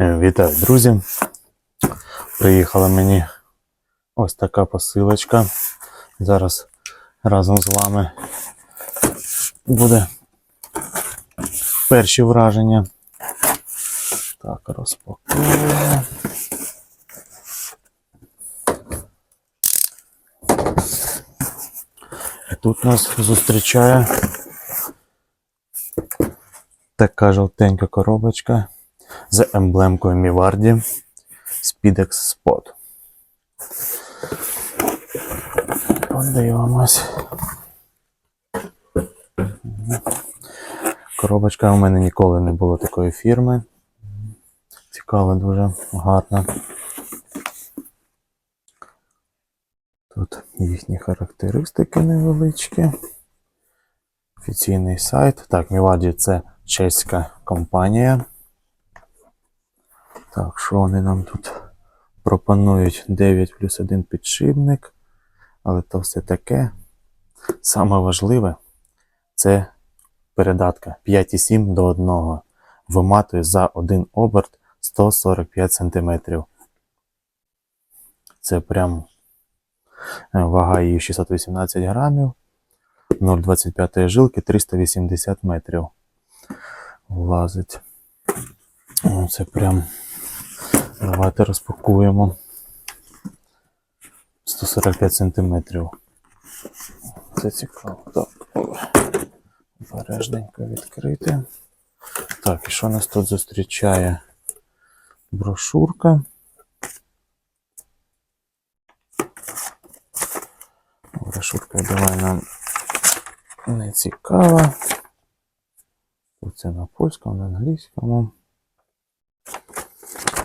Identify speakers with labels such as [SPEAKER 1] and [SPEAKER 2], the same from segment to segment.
[SPEAKER 1] Е, Вітаю, друзі! Приїхала мені ось така посилочка. Зараз разом з вами буде перші враження. Так, розпаковуємо. І тут нас зустрічає така жовтенька коробочка з емблемкою Міварді Speedex Spot. Подивимось. Коробочка у мене ніколи не було такої фірми. Цікаво, дуже гарно. Тут їхні характеристики невеличкі. Офіційний сайт. Так, Міваді це чеська компанія. Так, що вони нам тут пропонують 9 плюс 1 підшипник. Але то все таке. Саме важливе це передатка 5,7 до 1. Виматує за один оберт 145 см. Це прям е, вага її 618 грамів. 0,25 жилки 380 метрів. Влазить. Це прям. Давайте розпакуємо. 145 сантиметрів. Це цікаво. Так. Обережненько відкрити. Так, і що нас тут зустрічає? Брошурка. Брошурка, давай нам не цікава. Тут це на польському, на англійському.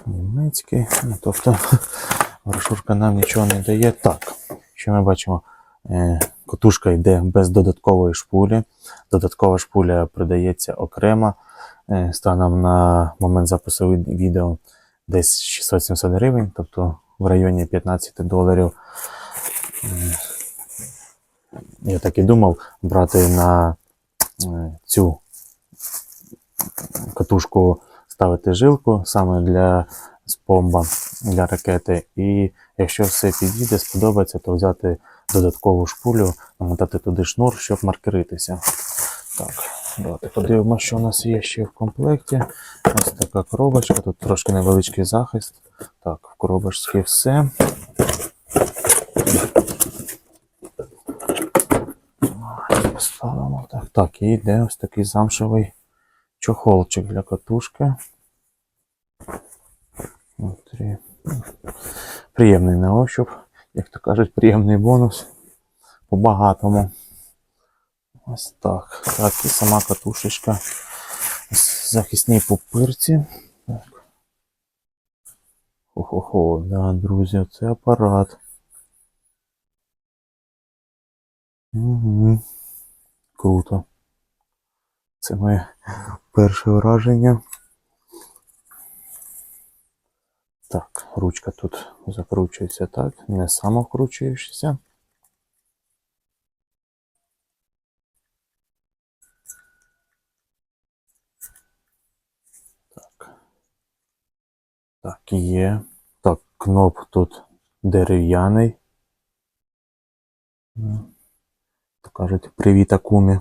[SPEAKER 1] Німецький. Ну, тобто брошурка нам нічого не дає. Так, що ми бачимо? Е, Котушка йде без додаткової шпулі. Додаткова шпуля продається окремо. Е, Станом на момент запису відео десь 600-700 гривень, тобто в районі 15 доларів. Е, Я так і думав брати на цю катушку ставити жилку саме для спомба, для ракети. І якщо все підійде, сподобається, то взяти додаткову шпулю, намотати туди шнур, щоб маркеритися. Так, давайте подивимося, що у нас є ще в комплекті. Ось така коробочка, тут трошки невеличкий захист. Так, в коробочці все. Поставимо так. Так, і йде ось такий замшевий чохолчик для катушки. Внутрі. Приємний на ощуп, як то кажуть, приємний бонус по багатому. Ось так. Так, і сама катушечка в захисній пупирці. Так. Хо-хо-хо, да, друзі, це апарат. Угу. Круто. Це моє перше враження. Так, ручка тут закручується так, не самовкручуєшся. Так. Так, є. Так, кноп тут дерев'яний. То кажуть, привіт Акумі.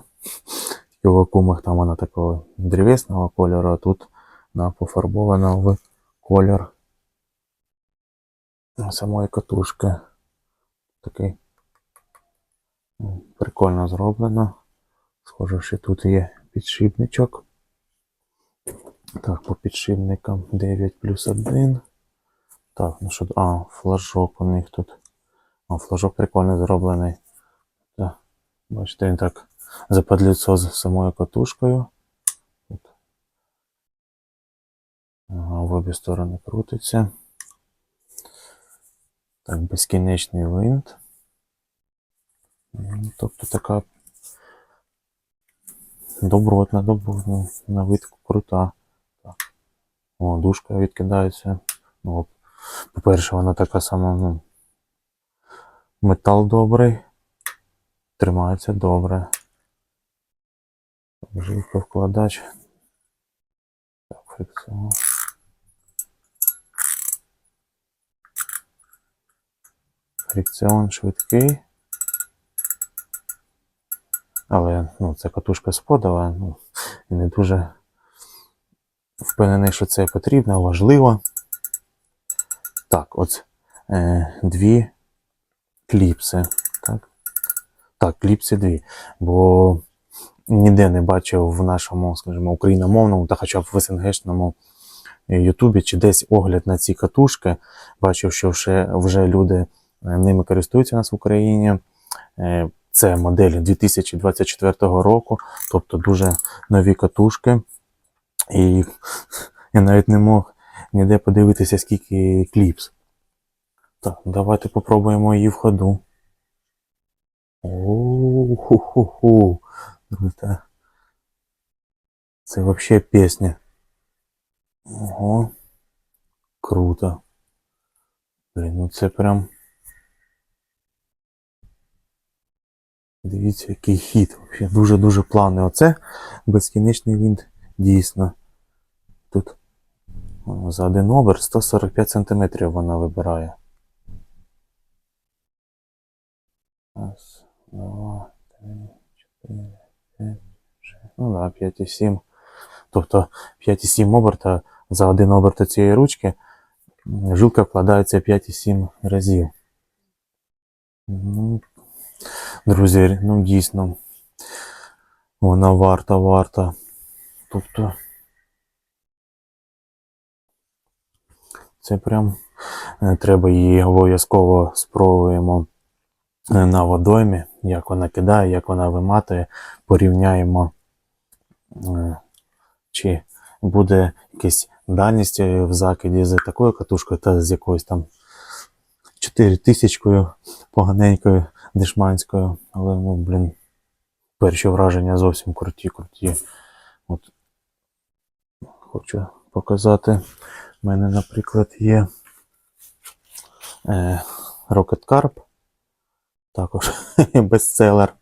[SPEAKER 1] Його кумах там вона такого древесного кольору, а тут вона пофарбована в колір самої катушки. Такий прикольно зроблено. Схоже, що тут є підшипничок. Так, по підшипникам 9 плюс 1. Так, ну що. А, флажок у них тут. А, флажок прикольно зроблений. Так, бачите, він так западлюється з самою катушкою. Ага, в обі сторони крутиться. Так, безкінечний винт. Тобто така добротна, добротна, на вид крута. Так. О, дужка відкидається. Ну, по-перше, вона така сама, ну, метал добрий. Тримається добре. Обжимка-вкладач. Так, фіксуємо. Фрикціон швидкий. Але ну, це катушка сподова, ну, і не дуже впевнений, що це потрібно, важливо. Так, от е, дві кліпси. Так, так кліпси дві. Бо ніде не бачив в нашому, скажімо, україномовному та хоча б в СНГшному Ютубі чи десь огляд на ці катушки. Бачив, що вже, вже люди е, ними користуються у нас в Україні. Е, Це модель 2024 року, тобто дуже нові катушки. І я навіть не мог ніде подивитися, скільки кліпс. Так, давайте попробуємо її в ходу. О-ху-ху-ху. Це, це вообще пісня. Ого. Круто. Блін, ну це прям. Дивіться, який хід. Вообще дуже-дуже плавний. Оце безкінечний винт дійсно. Тут за один обер 145 см вона вибирає. Раз, два, три, чотири. Ну да, 5,7. Тобто 5,7 оберта за один оберт цієї ручки жилка вкладається 5,7 разів. Ну, друзі, ну дійсно, вона варта, варта. Тобто, це прям е, треба її обов'язково спробуємо е, на водоймі, як вона кидає, як вона виматує, порівняємо, е, чи буде якась дальність в закиді з такою катушкою та з якоюсь там 4000 поганенькою дешманською. Але, ну, блін, перші враження зовсім круті, круті. От хочу показати. У мене, наприклад, є е, Rocket Carp. Також бестселер.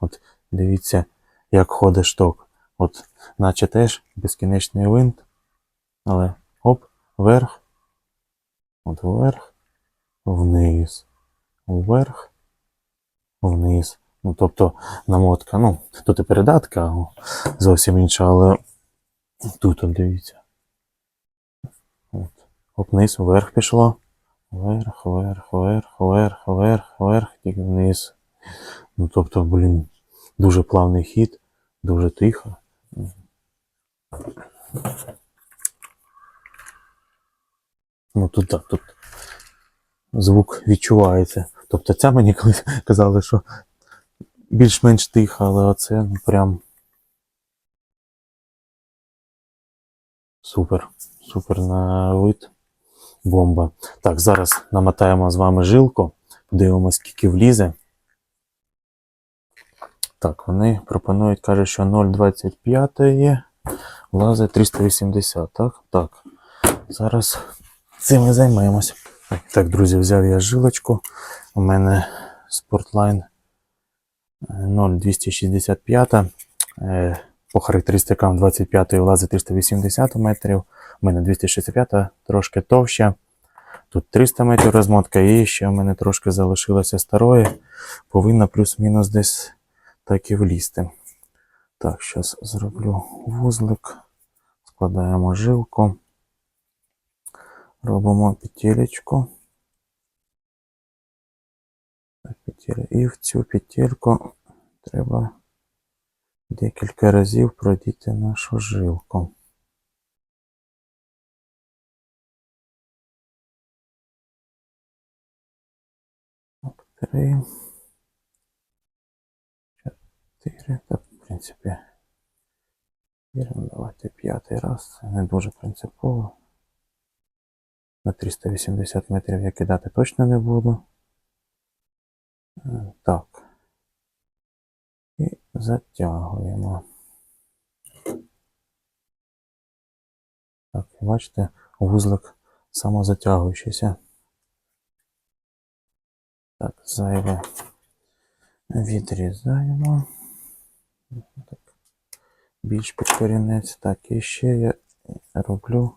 [SPEAKER 1] От дивіться, як ходить шток. От, наче теж безкінечний винт. Але оп, вверх. От вверх, вниз. Вверх, вниз. Ну, тобто намотка, ну, тут і передатка зовсім інша, але тут от дивіться. От. Оп, вниз, вверх пішло. Вверх, вверх, вверх, вверх, вверх, вверх, тільки вниз. Ну, тобто, блін, дуже плавний хід, дуже тихо. Ну тут так, тут звук відчувається. Тобто ця мені колись казали, що більш-менш тиха, але оце ну, прям супер. Супер на вид. Бомба. Так, зараз намотаємо з вами жилку, подивимось, скільки влізе. Так, вони пропонують, кажуть, що 0,25 є, влазить 380, так? Так. Зараз цим і займемось. Так, друзі, взяв я жилочку. У мене Sportline е, 0,265. По характеристикам 25-ї влазить 380 метрів. У мене 265 трошки товща. Тут 300 метрів розмотка і ще в мене трошки залишилося старої. Повинна плюс-мінус десь так і влізти. Так, зараз зроблю вузлик. Складаємо жилку. Робимо петелечку. І в цю петельку треба декілька разів продіти нашу жилку. Три. Чотири. Так, в принципі. Давайте п'ятий раз. Це не дуже принципово. На 380 метрів я кидати точно не буду. Е, Так. Затягуємо. Так, бачите, вузлик самозатягуючийся. Так, зайве відрізаємо. Так. Більш під корінець. Так, і ще я роблю.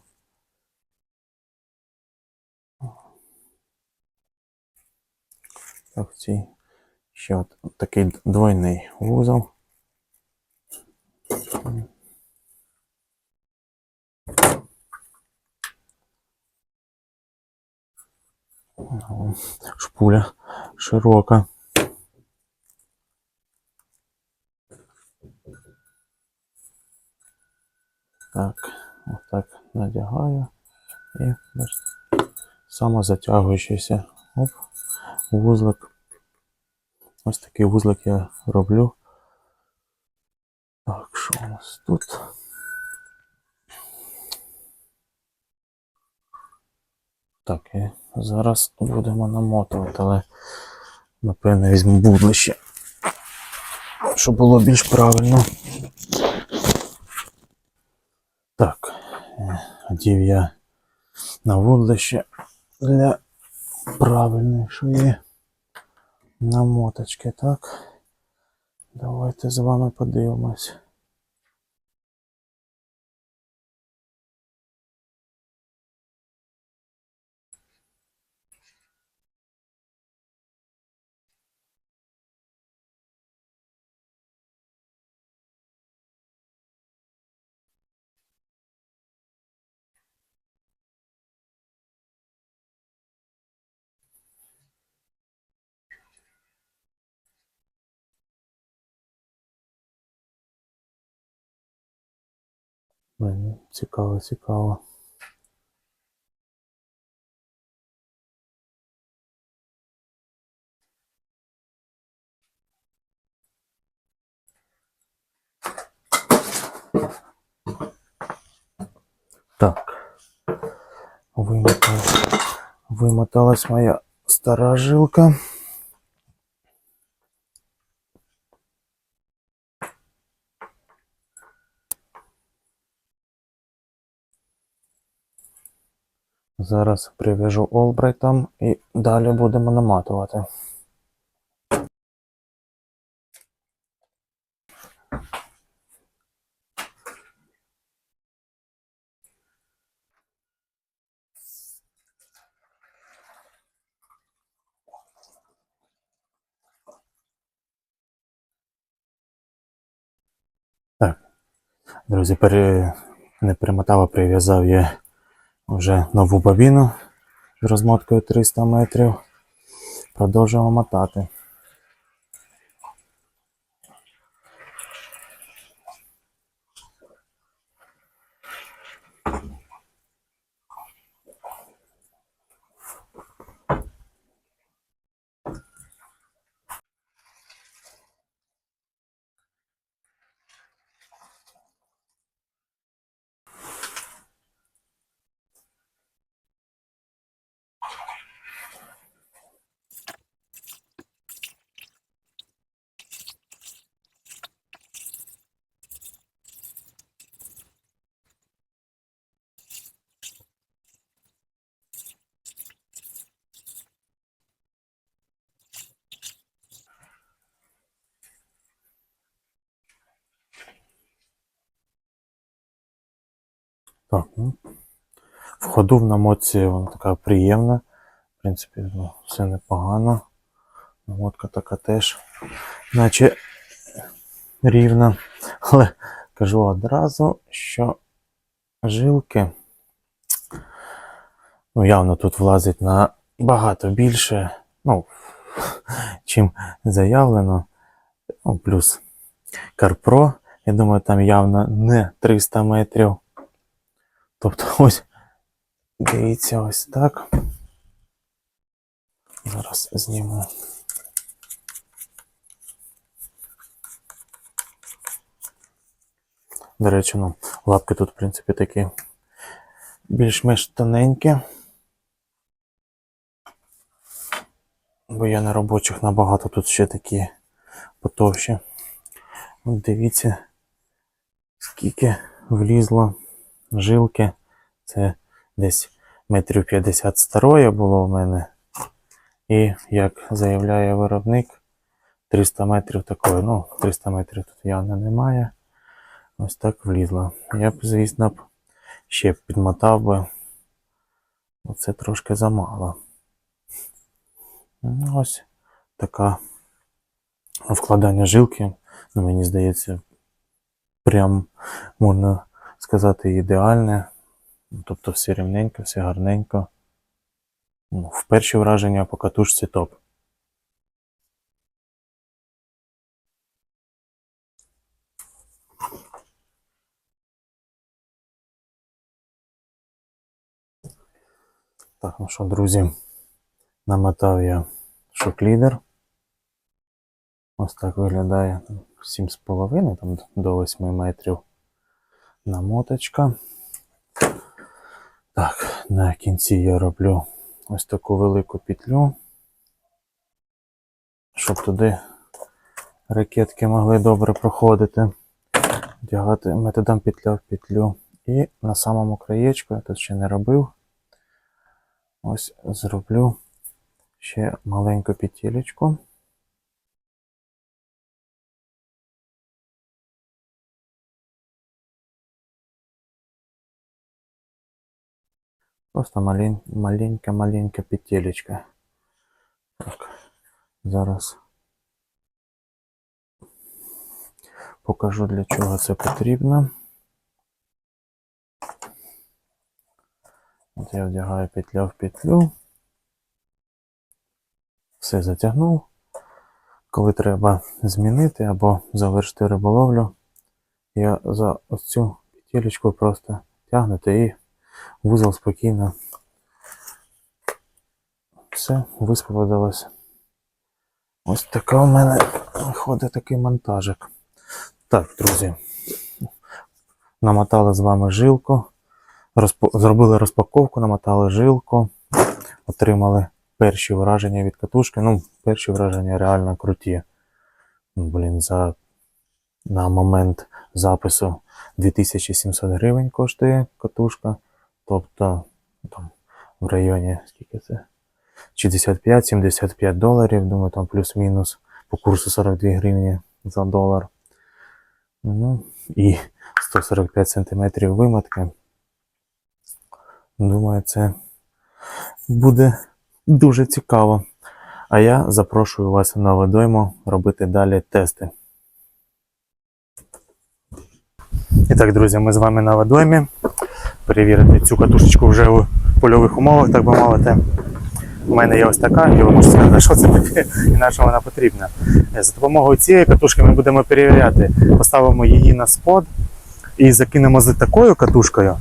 [SPEAKER 1] Так, в цій ще от такий двойний вузол. Шпуля широка. Так, отак надягаю і самозатягуючийся. Оп, вузлик. Ось такий вузлик я роблю. Так, що у нас тут? Так, і зараз будемо намотувати, але напевно візьму будлище, щоб було більш правильно. Так, е, одів я на вудлище для правильнішої намоточки, так. Давайте з вами подивимось. Цікаво, цікаво. Так. Вимоталась, вимоталась моя стара жилка. Зараз прив'яжу олбрайтом і далі будемо наматувати. Друзі, пере... не перемотав, а прив'язав я вже нову бобіну з розмоткою 300 метрів. Продовжуємо мотати. Так, ну, в ходу в намотці вона така приємна. В принципі, ну, все непогано. Намотка така теж, наче рівна. Але кажу одразу, що жилки ну, явно тут влазить на багато більше, ну, чим заявлено. Ну, плюс Карпро. Я думаю, там явно не 300 метрів. Тобто ось, дивіться, ось так. Зараз зніму. До речі, ну, лапки тут, в принципі, такі більш-менш тоненькі. Бо я на робочих набагато тут ще такі потовщі. От дивіться, скільки влізло жилки. Це десь метрів 50 старої було в мене. І як заявляє виробник, 300 метрів такої. Ну, 300 метрів тут явно немає. Ось так влізло. Я б, звісно, б ще підмотав би. Оце трошки замало. Ну, Ось така вкладання жилки, ну, мені здається, прям можна сказати ідеальне. Тобто все рівненько, все гарненько. Ну, в перші враження по катушці топ. Так, ну що, друзі, намотав я шоклідер. Ось так виглядає 7,5 там до 8 метрів намоточка. Так, на кінці я роблю ось таку велику петлю, щоб туди ракетки могли добре проходити. Вдягати методом петля в петлю. І на самому краєчку, я тут ще не робив. Ось зроблю ще маленьку петелечку. Просто малень, маленька-маленька петелечка. Так, зараз покажу для чого це потрібно. От я вдягаю петля в петлю. Все затягнув. Коли треба змінити або завершити риболовлю, я за ось цю петелечку просто тягнете і вузол спокійно. Все, висвободилось. Ось така у мене виходить такий монтажик. Так, друзі. Намотали з вами жилку. Розпо- Зробили розпаковку, намотали жилку, отримали перші враження від катушки. Ну, перші враження реально круті. Ну, Блін, за на момент запису 2700 гривень коштує катушка. Тобто там в районі скільки це? 65-75 доларів, думаю, там плюс-мінус по курсу 42 гривні за долар. Ну, і 145 сантиметрів вимотки. Думаю, це буде дуже цікаво. А я запрошую вас на водойму робити далі тести. І так, друзі, ми з вами на водоймі. Перевірити цю катушечку вже у польових умовах, так би мовити. У мене є ось така, і ви можете сказати, що це таке і на що вона потрібна. Е, За допомогою цієї катушки ми будемо перевіряти. Поставимо її на спод і закинемо з такою катушкою.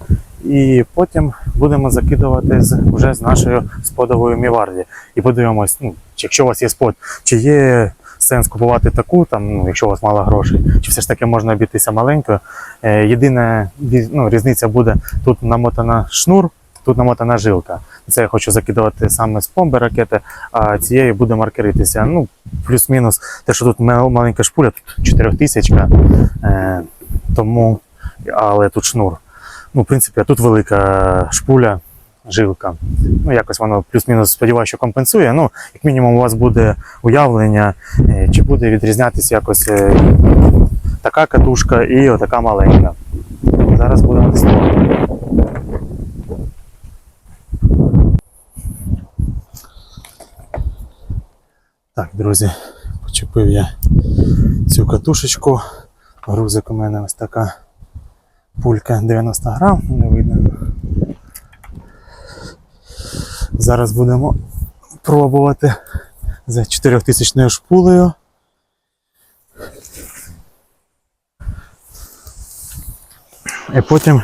[SPEAKER 1] І потім будемо закидувати з, вже з нашою сподовою міварді. І подивимось, ну, якщо у вас є спод, чи є сенс купувати таку, там, ну, якщо у вас мало грошей, чи все ж таки можна обійтися маленькою. Е, єдина ну, різниця буде тут намотана шнур, тут намотана жилка. Це я хочу закидувати саме з помби ракети, а цією буде маркеритися. Ну, плюс-мінус, те, що тут маленька шпуля, тут 4000, е, тому, але тут шнур. Ну, в принципі, тут велика шпуля, жилка. Ну, якось воно плюс-мінус сподіваюся, що компенсує. Ну, як мінімум, у вас буде уявлення, е, чи буде відрізнятися якось е, така катушка і отака маленька. Зараз будемо тестувати. Так, друзі, почепив я цю катушечку. Грузик у мене ось така пулька 90 грам, не видно. Зараз будемо пробувати за 4000 шпулею. І потім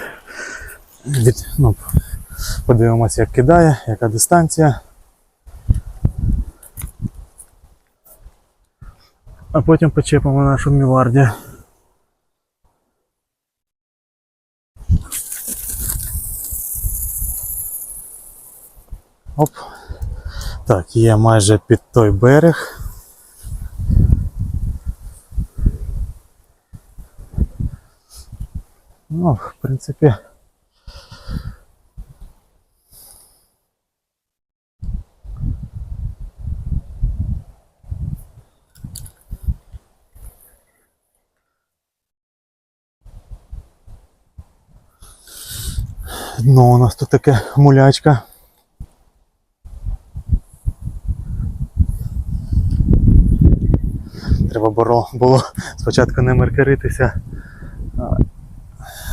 [SPEAKER 1] від, ну, подивимося, як кидає, яка дистанція. А потім почепимо нашу міварді. Оп. Так, є майже під той берег. Ну, в принципі. Дно у нас тут таке мулячка. Треба було, спочатку не маркеритися,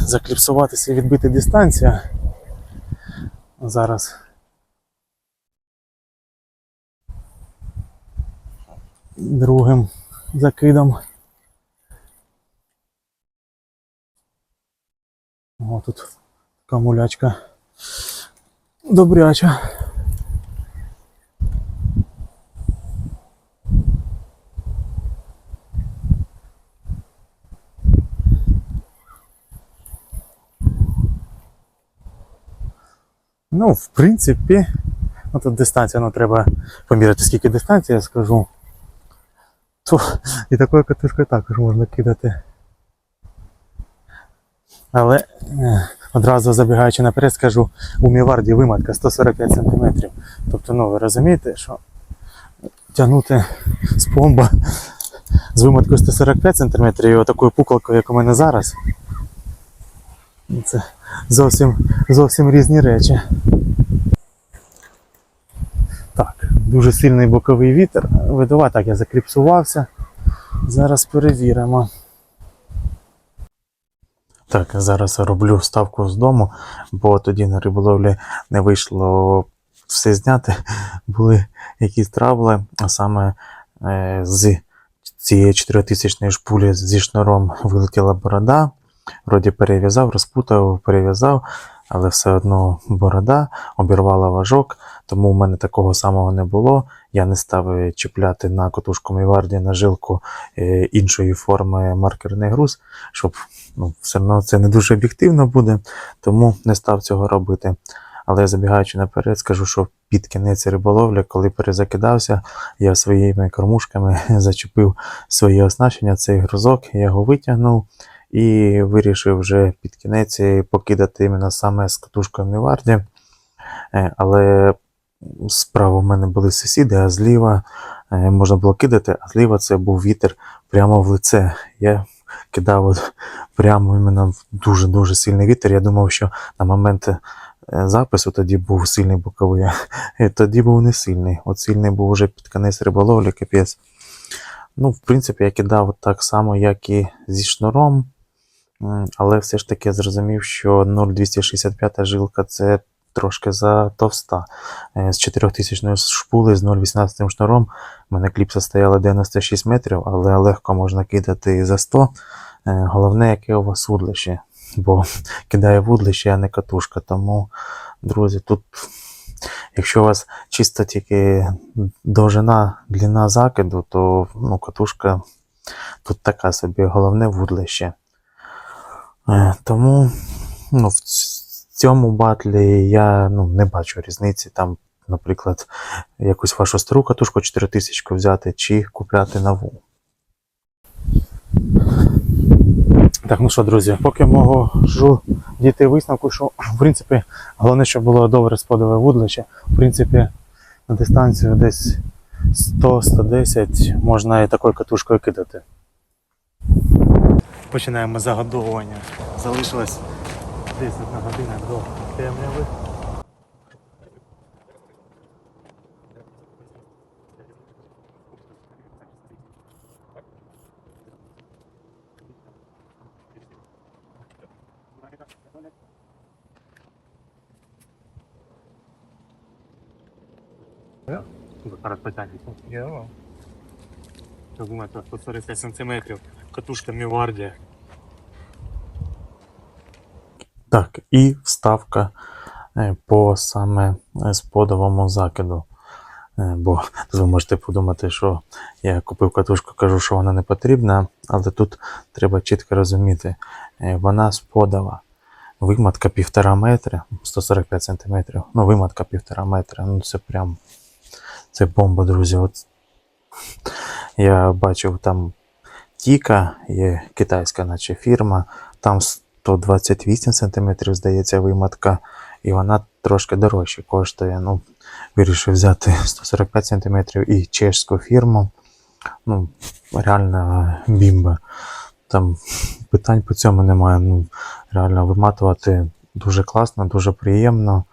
[SPEAKER 1] закліпсуватися і відбити дистанцію. Зараз другим закидом. О, тут така мулячка добряча. Ну, в принципі, ну тут дистанція, ну треба поміряти, скільки дистанція, я скажу. То, і такою катушкою також можна кидати. Але е, одразу забігаючи наперед, скажу, у Міварді виматка 145 см. Тобто, ну ви розумієте, що тягнути з помба з виматкою 145 см і отакою пукалкою, як у мене зараз. Це зовсім, зовсім різні речі. Так, дуже сильний боковий вітер. Видова, так, я закліпсувався. Зараз перевіримо. Так, зараз роблю ставку з дому, бо тоді на риболовлі не вийшло все зняти. Були якісь травли, а саме е, з цієї 4000 шпулі зі шнуром вилетіла борода. Вроді перев'язав, розпутав, перев'язав, але все одно борода обірвала важок, тому в мене такого самого не було. Я не став чіпляти на котушку Міварді на жилку е, іншої форми маркерний груз, щоб ну, все одно це не дуже об'єктивно буде, тому не став цього робити. Але забігаючи наперед, скажу, що під кінець риболовлі, коли перезакидався, я своїми кормушками зачепив своє оснащення, цей грузок, я його витягнув і вирішив вже під кінець покидати іменно саме з катушкою Міварді. Е, Але справа в мене були сусіди, а зліва е, можна було кидати, а зліва це був вітер прямо в лице. Я кидав от прямо іменно в дуже-дуже сильний вітер. Я думав, що на момент е, запису тоді був сильний боковий, а тоді був не сильний. От сильний був уже під кінець риболовлі, капець. Ну, в принципі, я кидав так само, як і зі шнуром. Але все ж таки зрозумів, що 0,265 жилка це трошки затовста. Е, З 4000 шпули з 0,18 шнуром в мене кліпса стояла 96 метрів, але легко можна кидати за 100. Е, Головне, яке у вас вудлище. Бо кидає вудлище, а не катушка. Тому, друзі, тут, якщо у вас чисто тільки довжина, длина закиду, то ну, катушка тут така собі, головне вудлище. Е, Тому ну, в цьому батлі я ну, не бачу різниці. Там, наприклад, якусь вашу стару катушку 4000 взяти чи купляти нову. Так, ну що, друзі, поки можу дійти висновку, що в принципі головне, щоб було добре сподове вудлище. В принципі, на дистанцію десь 100-110 можна і такою катушкою кидати. Починаємо загодовування. Залишилось десь одна година до темряви. Потягнеться.
[SPEAKER 2] Я
[SPEAKER 1] думаю, це 145 сантиметрів. Катушка Мівардія. Так, і вставка е, по саме е, сподовому закиду. Е, Бо ви можете подумати, що я купив катушку, кажу, що вона не потрібна, але тут треба чітко розуміти, е, вона сподова. Виматка півтора метра, 145 сантиметрів. Ну, виматка півтора метра. Ну це прям це бомба, друзі. От я бачив там Тіка, є китайська, наче фірма, там 128 см, здається, виматка, і вона трошки дорожче коштує. Ну, вирішив взяти 145 см і чешську фірму. Ну, реально бімба. Там питань по цьому немає. Ну, реально виматувати дуже класно, дуже приємно.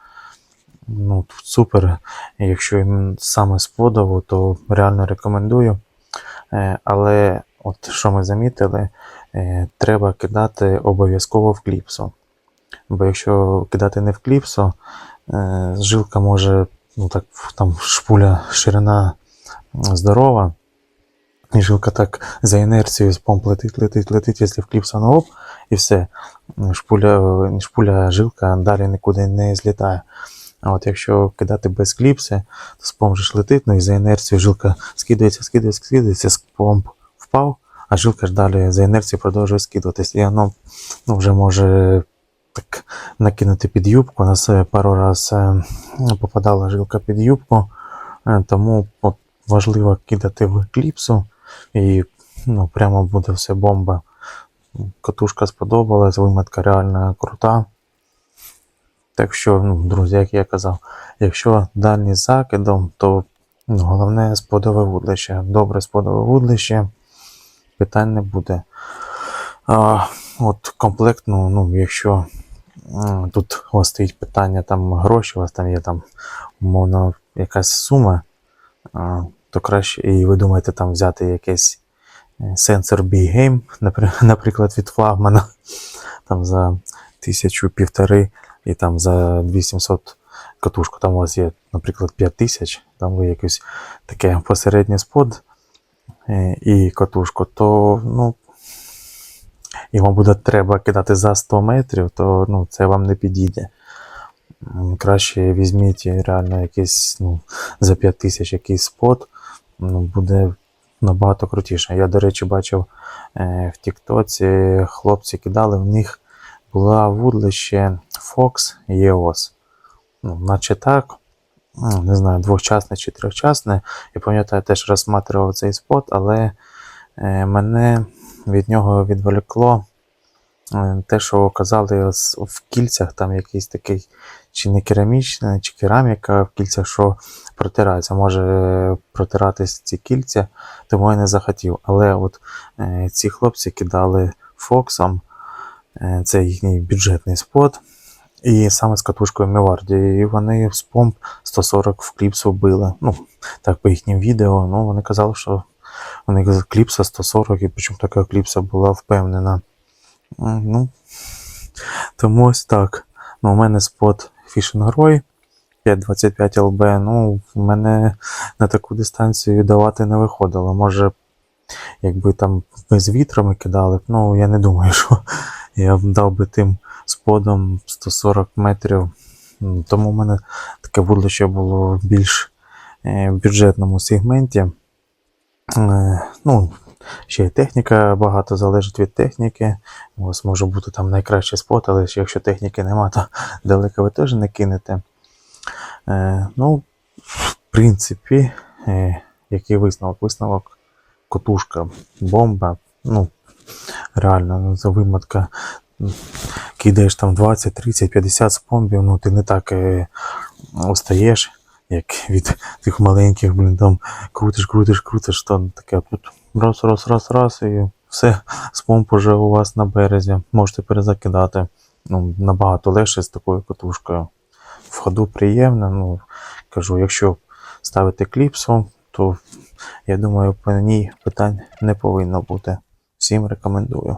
[SPEAKER 1] Ну, тут супер. Якщо їм саме сподобав, то реально рекомендую. Е, Але от що ми замітили, е, треба кидати обов'язково в кліпсу. Бо якщо кидати не в кліпсу, е, жилка може, ну так, там шпуля ширина здорова, і жилка так за інерцією з помп летить, летить, летить, якщо в кліпсу на оп, і все. Шпуля, шпуля жилка далі нікуди не злітає. А от якщо кидати без кліпси, то з же летить, ну і за інерцією жилка скидається, скидається, скидається, з помп впав, а жилка ж далі за інерцією продовжує скидуватись. І воно ну, вже може так накинути під юбку. У нас е, пару раз е, попадала жилка під юбку, е, тому от, важливо кидати в кліпсу і ну, прямо буде все бомба. Катушка сподобалась, вимотка реально крута. Так що, ну, друзі, як я казав, якщо дальні з закидом, то ну, головне сподове вудлище. Добре сподове вудлище, питань не буде. А, от комплектно, ну, якщо м, тут у вас стоїть питання, там гроші, у вас там є там, умовно, якась сума, а, то краще, і ви думаєте там взяти якийсь сенсор B-Game, наприклад, від флагмана, там за тисячу півтори і там за 2700 катушку. Там у вас є, наприклад, 5000, там ви якийсь таке посередній спод і катушку, то ну, і буде треба кидати за 100 метрів, то ну, це вам не підійде. Краще візьміть реально якийсь ну, за 5000 якийсь спот, ну, буде набагато крутіше. Я, до речі, бачив е, в Тіктоці, хлопці кидали, в них була вудлище Fox EOS. Ну, наче так. Ну, Не знаю, двохчасне чи трьохчасне. Я пам'ятаю, теж розсматривав цей спот, але е, мене від нього відволікло е, те, що казали в кільцях, там якийсь такий чи не керамічна, чи кераміка в кільцях, що протирається. Може протиратись ці кільця, тому я не захотів. Але от е, ці хлопці кидали Фоксом, е, це їхній бюджетний спот. І саме з катушкою Міварді. І вони з помп 140 в кліпсу били. Ну, так по їхнім відео. Ну, вони казали, що у них кліпса 140, і причому така кліпса була впевнена. Ну, тому ось так. Ну, у мене спот Fishing Roy 525 LB. Ну, в мене на таку дистанцію давати не виходило. Може, якби там без вітрами кидали, б, ну я не думаю, що я б дав би тим сподом 140 метрів. Тому в мене таке вудлище було в більш е, бюджетному сегменті. Е, Ну, ще й техніка багато залежить від техніки. У вас може бути там найкращий спот, але якщо техніки нема, то далеко ви теж не кинете. Е, Ну, в принципі, який висновок? Висновок котушка, бомба. Ну, реально, ну, за вимотка. Кидаєш там 20, 30, 50 спомбів, ну ти не так е, устаєш, як від тих маленьких, блін, там крутиш, крутиш, крутиш, то таке тут раз, раз, раз, раз, і все, спомп уже у вас на березі. Можете перезакидати. Ну, набагато легше з такою катушкою. В ходу приємно. Ну, кажу, якщо ставити кліпсу, то я думаю, по ній питань не повинно бути. Всім рекомендую.